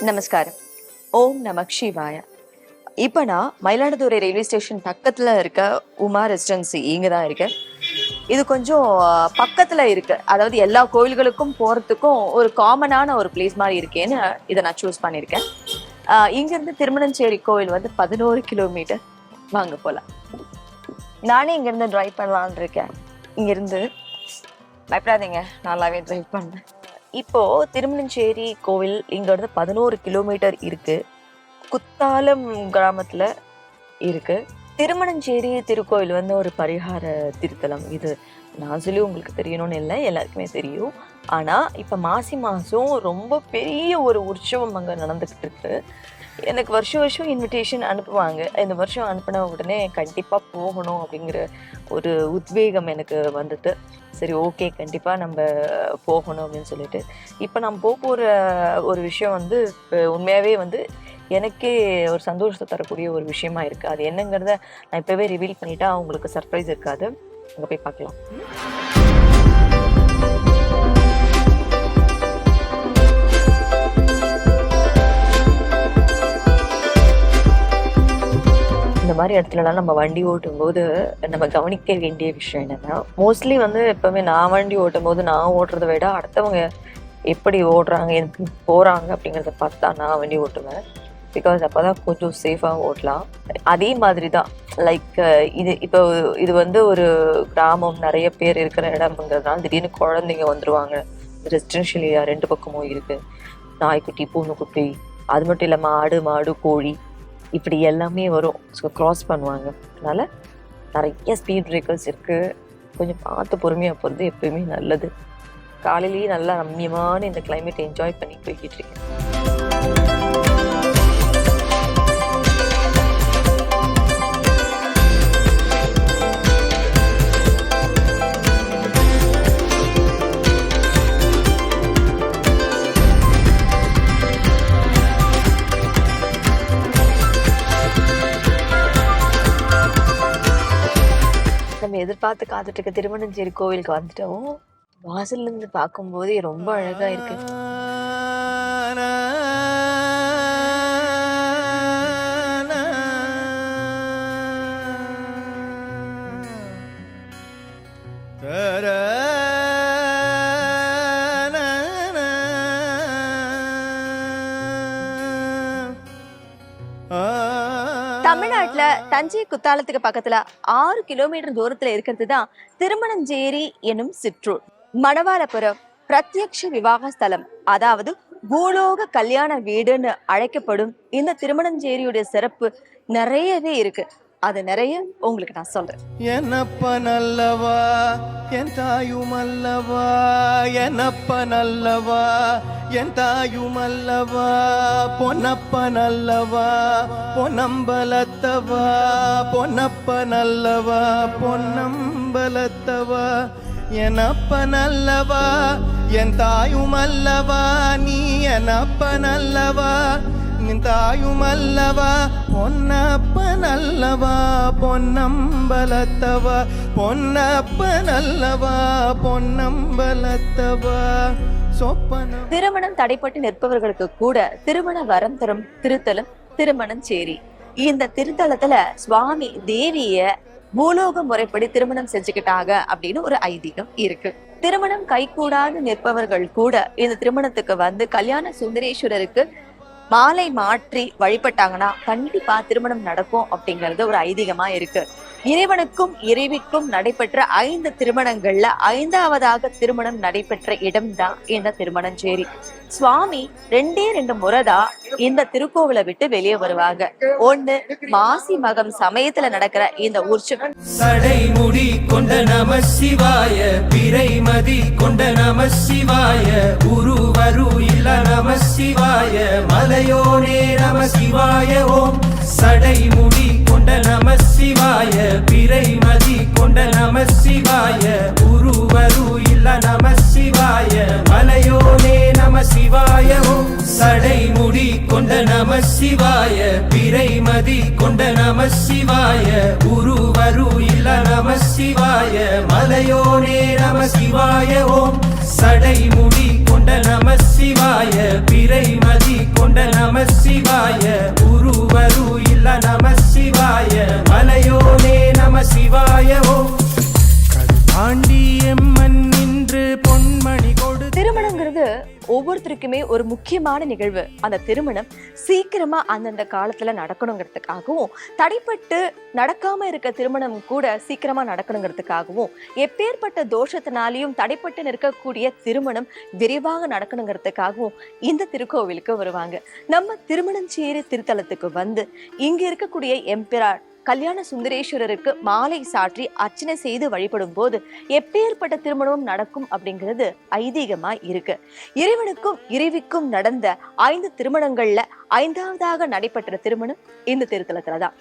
நமஸ்காரம். ஓம் நமக் சிவாய. இப்போ நான் மயிலாடுதுறை ரயில்வே ஸ்டேஷன் பக்கத்தில் இருக்க உமா ரெசிடென்சி இங்கே தான் இருக்கேன். இது கொஞ்சம் பக்கத்தில் இருக்கு. அதாவது எல்லா கோயில்களுக்கும் போகிறதுக்கும் ஒரு காமனான ஒரு பிளேஸ் மாதிரி இருக்கேன்னு இதை நான் சூஸ் பண்ணியிருக்கேன். ஆஹ் இங்கிருந்து திருமணஞ்சேரி கோவில் வந்து பதினோரு கிலோமீட்டர் வாங்க போகலாம் நானே இங்கேருந்து ட்ரைவ் பண்ணலான் இருக்கேன். இங்கேருந்து பயப்படாதீங்க நல்லாவே ட்ரைவ் பண்ணேன். இப்போ திருமணஞ்சேரி கோவில் இங்கேருந்து பதினோரு கிலோமீட்டர் இருக்கு. குத்தாலம் கிராமத்துல இருக்கு. திருமணஞ்சேரி திருக்கோயில் வந்து ஒரு பரிகார திருத்தலம் இது. நான் சொல்லி உங்களுக்கு தெரியணும்னு இல்லை எல்லாருக்குமே தெரியும். ஆனால் இப்போ மாசி மாதம் ரொம்ப பெரிய ஒரு உற்சவம் அங்கே நடந்துக்கிட்டு இருக்கு. எனக்கு வருஷம் வருஷம் இன்விடேஷன் அனுப்புவாங்க. இந்த வருஷம் அனுப்பின உடனே கண்டிப்பாக போகணும் அப்படிங்கிற ஒரு உத்வேகம் எனக்கு வந்துட்டு சரி ஓகே கண்டிப்பாக நம்ம போகணும் அப்படின்னு சொல்லிட்டு. இப்போ நான் போக போகிற ஒரு விஷயம் வந்து உண்மையாகவே வந்து எனக்கே ஒரு சந்தோஷத்தை தரக்கூடிய ஒரு விஷயமா இருக்குது அது என்னங்கிறத நான் இப்போவே ரிவீல் பண்ணிட்டா உங்களுக்கு சர்ப்ரைஸ் இருக்காது. அங்க போய் பார்க்கலாம். இந்த மாதிரி இடத்துலலாம் நம்ம வண்டி ஓட்டும் போது நம்ம கவனிக்க வேண்டிய விஷயம் என்னன்னா மோஸ்ட்லி வந்து எப்பவுமே நான் வண்டி ஓட்டும் போது நான் ஓட்டுறதை விட அடுத்தவங்க எப்படி ஓடுறாங்க எதுக்கு போறாங்க அப்படிங்கிறத பார்த்து தான் நான் வண்டி ஓட்டுவேன். பிகாஸ் அப்போதான் கொஞ்சம் சேஃபாக ஓட்டலாம். அதே மாதிரி தான் லைக் uh, இது இப்போ இது வந்து ஒரு கிராமம் நிறைய பேர் இருக்கிற இடம்ங்கிறதுனால திடீர்னு குழந்தைங்க வந்துருவாங்க. ரெசிடென்ஷியல் ஏரியா ரெண்டு பக்கமும் இருக்கு. நாய்க்குட்டி பூனைக்குட்டி அது மட்டும் இல்லாமல் ஆடு மாடு கோழி இப்படி எல்லாமே வரும். ஸோ க்ராஸ் பண்ணுவாங்க. அதனால நிறைய ஸ்பீட் பிரேக்கர்ஸ் இருக்குது கொஞ்சம் பார்த்து பொறுமையாக போகிறது எப்பயுமே நல்லது. காலையிலேயே நல்லா ரம்யமான இந்த கிளைமேட் என்ஜாய் பண்ணி போய்கிட்டு இருக்கேன். எதிர்பார்த்து காத்துட்டு இருக்க திருமணஞ்சேரி கோவிலுக்கு வந்துட்டோம். வாசல்ல இருந்து பார்க்கும்போதே ரொம்ப அழகா இருக்கு. தமிழ்நாட்டுல தஞ்சை குத்தாலத்துக்கு பக்கத்துல ஆறு கிலோமீட்டர் தூரத்துல இருக்கிறது தான் திருமணஞ்சேரி எனும் சிற்றூர். மணவாளபுரம் பிரத்யக்ஷ விவாக ஸ்தலம். அதாவது பூலோக கல்யாண வீடுன்னு அழைக்கப்படும் இந்த திருமணஞ்சேரியுடைய சிறப்பு நிறையவே இருக்கு. அது நிறைய உங்களுக்கு நான் சொல்றேன். என்னப்ப நல்லவா? என் தாயும் அல்லவா? என்னப்ப நல்லவா? என் தாயும் அல்லவா? பொன்னப்ப நல்லவா? பொன்னம்பலத்தவா? பொன்னப்ப நல்லவா? பொன்னம்பலத்தவா? என்னப்ப நல்லவா? என் தாயும் அல்லவா? நீ என்னப்ப நல்லவா? நின் தாயும் அல்லவா? பொன்னப்ப நல்லவா பொன்னம்பலத்தவா? பொன்னப்ப நல்லவா பொன்னம்பலத்தவா? சொப்பனம். திருமணம் தடைப்பட்டு நிற்பவர்களுக்கு கூட திருமண வரம் தரும் திருத்தலம் திருமணஞ்சேரி. இந்த திருத்தலத்துல சுவாமி தேவிய பூலோக முறைப்படி திருமணம் செஞ்சுக்கிட்டாங்க அப்படின்னு ஒரு ஐதீகம் இருக்கு. திருமணம் கைகூடாது நிற்பவர்கள் கூட இந்த திருமணத்துக்கு வந்து கல்யாண சுந்தரேஸ்வரருக்கு மாலை மாற்றி வழிபட்டாங்கன்னா கண்டிப்பா திருமணம் நடக்கும் அப்படிங்கறது ஒரு ஐதீகமா இருக்கு. இறைவனுக்கும் இறைவிக்கும் நடைபெற்ற ஐந்து திருமணங்கள்ல ஐந்தாவதாக திருமணம் நடைபெற்ற இடம்தான் இந்த திருமணஞ்சேரி. சுவாமி ரெண்டே ரெண்டு முறைதான் இந்த திருக்கோவிலை விட்டு வெளியே வருவாங்க. ஒண்ணு மாசி மகம் சமயத்துல நடக்கிற இந்த உற்சவம். சடைமுடி கொண்ட நம சிவாய பிறைமதி கொண்ட நம சிவாய உருவரு இல்ல நம சிவாய மலையோனே நம சிவாய ஓம். சடைமுடி கொண்ட நம சிவாய பிறைமதி கொண்ட நம சிவாய. உருவரு இல்ல நம சிவாய. மலையோனே நம சிவாய. ஓம் சடைமுடி கொண்ட நம சிவாய. பிறைமதி கொண்ட நம சிவாய. உருவரு இல்ல நம சிவாய. மலையோனே நம சிவாய. ஓம் சடைமுடி கொண்ட நம சிவாய. பிறைமதி கொண்ட நம ஒரு முக்கியமான நிகழ்வு. அந்த திருமணம் சீக்கிரமா அந்தந்த காலத்துல நடக்கணுங்கிறதுக்காகவும் தடைப்பட்டு நடக்காம இருக்க திருமணம் கூட சீக்கிரமா நடக்கணுங்கிறதுக்காகவும் எப்பேற்பட்ட தோஷத்தினாலையும் தடைப்பட்டு நிற்கக்கூடிய திருமணம் விரைவாக நடக்கணுங்கிறதுக்காகவும் இந்த திருக்கோவிலுக்கு வருவாங்க. நம்ம திருமணம் சேரி திருத்தலத்துக்கு வந்து இங்க இருக்கக்கூடிய எம்பிரார் கல்யாண சுந்தரேஸ்வரருக்கு மாலை சாற்றி அர்ச்சனை செய்து வழிபடும் போது எப்பேற்பட்ட திருமணமும் நடக்கும் அப்படிங்கிறது ஐதீகமா இருக்கு. இறைவனுக்கும் இறைவிக்கும் நடந்த ஐந்து திருமணங்கள்ல ஐந்தாவதாக நடைபெற்ற திருமணம் இந்த திருத்தலத்துலதான்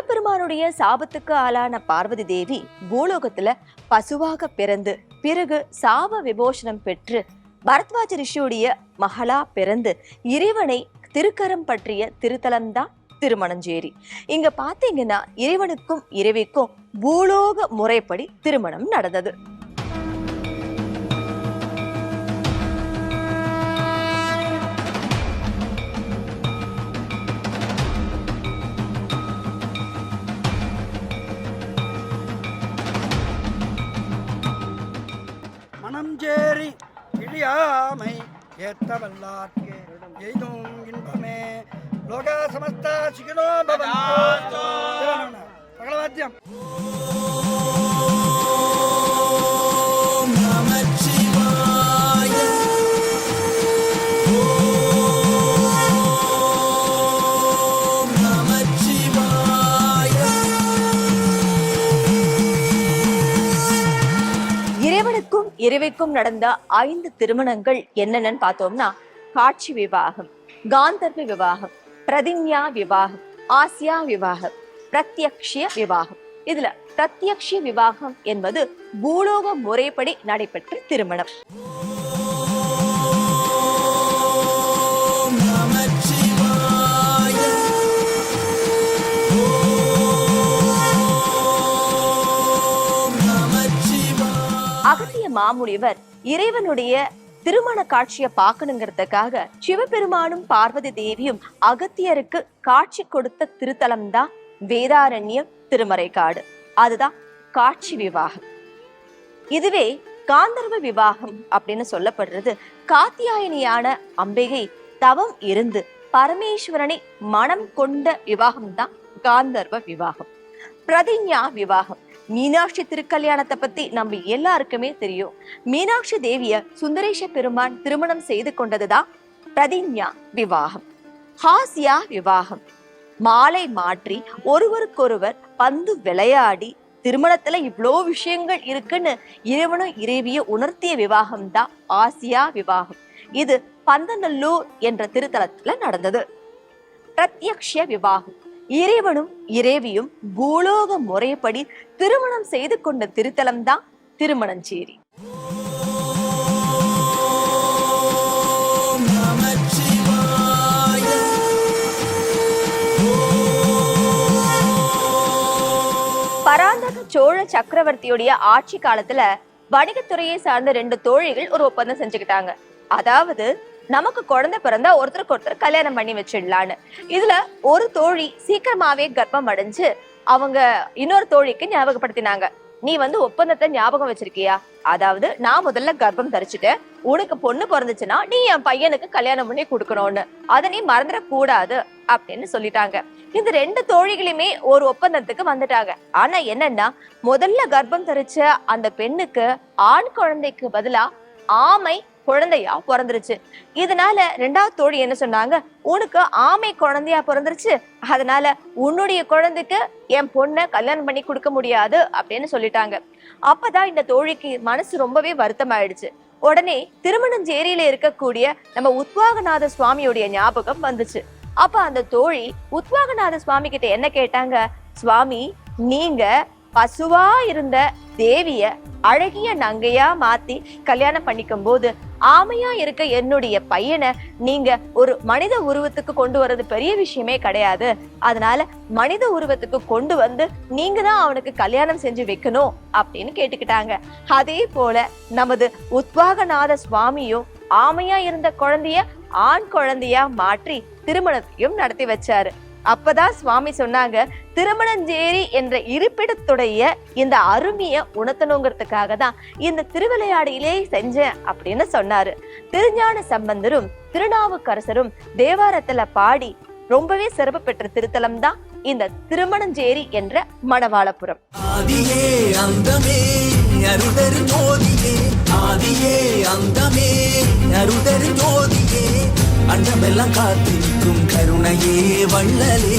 சிவபெருமானுடைய சாபத்துக்கு ஆளான பார்வதி தேவி பூலோகத்துல பசுவாக பிறந்து பிறகு சாப விமோசனம் பெற்று பரத்வாஜ ரிஷியுடைய மகளா பிறந்து இறைவனை திருக்கரம் பற்றிய திருத்தலம்தான் திருமணஞ்சேரி. இங்க பாத்தீங்கன்னா இறைவனுக்கும் இறைவிக்கும் பூலோக முறைப்படி திருமணம் நடந்தது. ఏత్తవల్లార్కే ఎయిదం ఇన్ఫమే లోకా సమస్త సుఖినో భవంతు. సకల వాద్యం இரவிக்கும் நடந்த ஐந்து திருமணங்கள் என்னென்னு பார்த்தோம்னா காட்சி விவாகம் காந்தர்வ விவாகம் பிரதிஞ்ஞா விவாகம் ஆசியா விவாகம் பிரத்யக்ஷிய விவாகம். இதுல பிரத்யக்ஷ விவாகம் என்பது பூலோக முறைப்படி நடைபெற்ற திருமணம். அகத்திய மாமுனிவர் இறைவனுடைய திருமண காட்சியை பார்க்கணுங்கிறதுக்காக சிவபெருமானும் பார்வதி தேவியும் அகத்தியருக்கு காட்சி கொடுத்த திருத்தலம் தான் வேதாரண்யம் திருமறைக்காடு. அதுதான் காட்சி விவாகம். இதுவே காந்தர்வ விவாகம் அப்படின்னு சொல்லப்படுறது. காத்தியாயனியான அம்பிகை தவம் இருந்து பரமேஸ்வரனை மனம் கொண்ட விவாகம் தான் காந்தர்வ விவாகம். பிரதிஞ்ஞா விவாகம். மீனாட்சி திருக்கல்யாணத்தை பத்தி நம்ம எல்லாருக்குமே தெரியும். மீனாட்சி தேவிய சுந்தரேஷ பெருமான் திருமணம் செய்து கொண்டதுதான் பிரதிஞ்ஞா விவாகம். ஹாசியா விவாகம். மாலை மாற்றி ஒருவருக்கொருவர் பந்து விளையாடி திருமணத்துல இவ்வளோ விஷயங்கள் இருக்குன்னு இறைவனும் இறைவிய உணர்த்திய விவாகம் தான் ஆசியா விவாகம். இது பந்தநல்லூர் என்ற திருத்தலத்துல நடந்தது. பிரத்யக்ஷ விவாகம். இறைவனும் இறைவியும் பூலோக முறைப்படி திருமணம் செய்து கொண்ட திருத்தலம் தான் திருமணஞ்சேரி. பராந்தக சோழ சக்கரவர்த்தியுடைய ஆட்சி காலத்துல வணிகத்துறையை சார்ந்த ரெண்டு தோழிகள் ஒரு ஒப்பந்தம் செஞ்சுக்கிட்டாங்க. அதாவது நமக்கு குழந்தை பிறந்தா ஒருத்தருக்கு ஒருத்தர் கல்யாணம் பண்ணி வச்சிடலான்னு. இதுல ஒரு தோழி சீக்கிரமாவே கர்ப்பம் அடைஞ்சு அவங்க இன்னொரு தோழிக்கு ஞாபகப்படுத்தினாங்க. நீ வந்து ஒப்பந்தத்தை ஞாபகம் வச்சிருக்கியா? அதாவது நான் முதல்ல கர்ப்பம் தரிச்சுட்டேன் உனக்கு பொண்ணு பிறந்துச்சுன்னா நீ என் பையனுக்கு கல்யாணம் பண்ணி கொடுக்கணும்னு. அதை நீ மறந்துடக்கூடாது அப்படின்னு சொல்லிட்டாங்க. இந்த ரெண்டு தோழிகளுமே ஒரு ஒப்பந்தத்துக்கு வந்துட்டாங்க. ஆனா என்னன்னா முதல்ல கர்ப்பம் தரிச்ச அந்த பெண்ணுக்கு ஆண் குழந்தைக்கு பதிலா ஆமை குழந்தையா பிறந்துருச்சு. இதனால ரெண்டாவது தோழி என்ன சொன்னாங்க? உனக்கு ஆமை குழந்தையா பிறந்துருச்சு. அதனால உன்னுடைய குழந்தைக்கு என் பொண்ணை கல்யாணம் பண்ணி கொடுக்க முடியாது அப்படின்னு சொல்லிட்டாங்க. அப்பதான் இந்த தோழிக்கு மனசு ரொம்பவே வருத்தமாயிடுச்சு. உடனே திருமணஞ்சேரியில இருக்கக்கூடிய நம்ம உத்வாகநாத சுவாமியுடைய ஞாபகம் வந்துச்சு. அப்ப அந்த தோழி உத்வாகநாத சுவாமி கிட்ட என்ன கேட்டாங்க? சுவாமி நீங்க பசுவா இருந்த தேவிய அழகிய நங்கையா மாத்தி கல்யாணம் பண்ணிக்கும் போது ஆமையா இருக்க என்னுடைய பையனை நீங்க ஒரு மனித உருவத்துக்கு கொண்டு வர்றது பெரிய விஷயமே கிடையாது. அதனால மனித உருவத்துக்கு கொண்டு வந்து நீங்க தான் அவனுக்கு கல்யாணம் செஞ்சு வைக்கணும் அப்படின்னு கேட்டுக்கிட்டாங்க. அதே போல நமது உத்வாகநாத சுவாமியும் ஆமையா இருந்த குழந்தைய ஆண் குழந்தையா மாற்றி திருமணத்தையும் நடத்தி வச்சாரு. அப்பதான் சுவாமி சொன்னாங்க திருமணஞ்சேரி என்ற இருப்பிடத்துடைய இந்த அருமைய உணர்த்தணுங்கிறதுக்காக தான் இந்த திருவிளையாடியிலே செஞ்சேன் அப்படின்னு சொன்னாரு. திருஞான சம்பந்தரும் திருநாவுக்கரசரும் தேவாரத்துல பாடி ரொம்பவே சிறப்பு பெற்ற திருத்தலம் தான் இந்த திருமணஞ்சேரி என்ற மணவாளபுரம். ஆதியே அந்தமே அருதரு ஜோதியே. அண்டமெல்லாம் காத்திருக்கும் கருணையே வள்ளலே.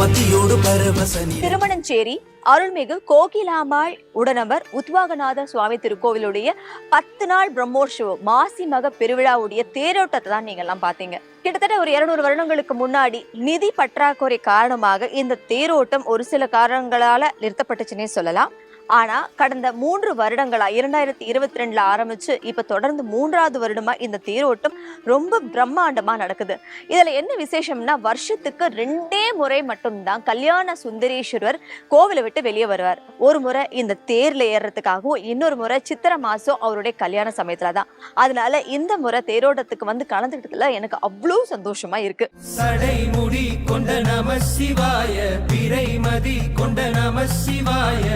பத்தியோடு பரவசனி. திருமணஞ்சேரி அருள்மிகு கோகிலாமாள் உடனவர் உத்வாகநாத சுவாமி திருக்கோவிலுடைய பத்து நாள் பிரம்மோற்சவம் மாசி மக பெருவிழாவுடைய தேரோட்டத்தை தான் நீங்க எல்லாம் பாத்தீங்க கிட்டத்தட்ட ஒரு இருநூறு வருடங்களுக்கு முன்னாடி நிதி பற்றாக்குறை காரணமாக இந்த தேரோட்டம் ஒரு சில காரணங்களால நிறுத்தப்பட்டுச்சுன்னே சொல்லலாம். ஆனால் கடந்த மூன்று வருடங்களா இரண்டாயிரத்தி இருபத்தி ரெண்டில் ஆரம்பித்து இப்போ தொடர்ந்து மூன்றாவது வருடமாக இந்த தேரோட்டம் ரொம்ப பிரம்மாண்டமாக நடக்குது. இதில் என்ன விசேஷம்னா வருஷத்துக்கு ரெண்டே முறை மட்டும்தான் கல்யாண சுந்தரேஸ்வரர் கோவிலை விட்டு வெளியே வருவார். ஒரு முறை இந்த தேரில் ஏறுறதுக்காகவும் இன்னொரு முறை சித்திரை மாசம் அவருடைய கல்யாண சமயத்தில் தான். அதனால இந்த முறை தேரோட்டத்துக்கு வந்து கலந்துக்கிட்டதுல எனக்கு அவ்வளோ சந்தோஷமா இருக்குது கொண்ட நம சிவாய பிறைமதி கொண்ட நம சிவாய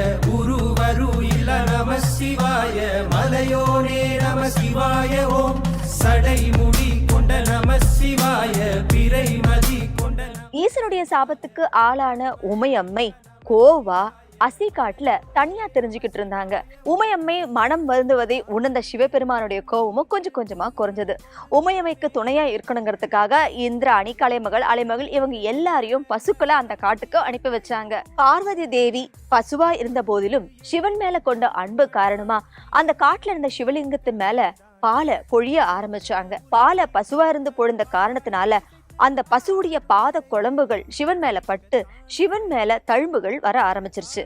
உருவரு இல்ல நம சிவாய மலையோனே நம சிவாய ஓம். சடைமுடி கொண்ட நம சிவாய பிறைமதி கொண்ட ஈசனுடைய சாபத்துக்கு ஆளான உமையம்மை கோவா அசிகாட்டுல தனியா தெரிஞ்சுக்கிட்டு இருந்தாங்க. உமையம்மை மனம் வருந்துவதை உணர்ந்த சிவபெருமானுடைய கோபமும் கொஞ்சம் கொஞ்சமா குறைஞ்சது. உமையம்மைக்கு துணையா இருக்கணுங்கிறதுக்காக இந்திராணி கலைமகள் அலைமகள் இவங்க எல்லாரையும் பசுக்களை அந்த காட்டுக்கு அனுப்பி வச்சாங்க. பார்வதி தேவி பசுவா இருந்த போதிலும் சிவன் மேல கொண்ட அன்பு காரணமா அந்த காட்டுல இருந்த சிவலிங்கத்தின் மேல பாலை பொழிய ஆரம்பிச்சாங்க. பாலை பசுவா இருந்து பொழுந்த காரணத்தினால அந்த பசுவுடைய பாத குழம்புகள் சிவன் மேல பட்டு சிவன் மேல தழும்புகள் வர ஆரம்பிச்சிருச்சு.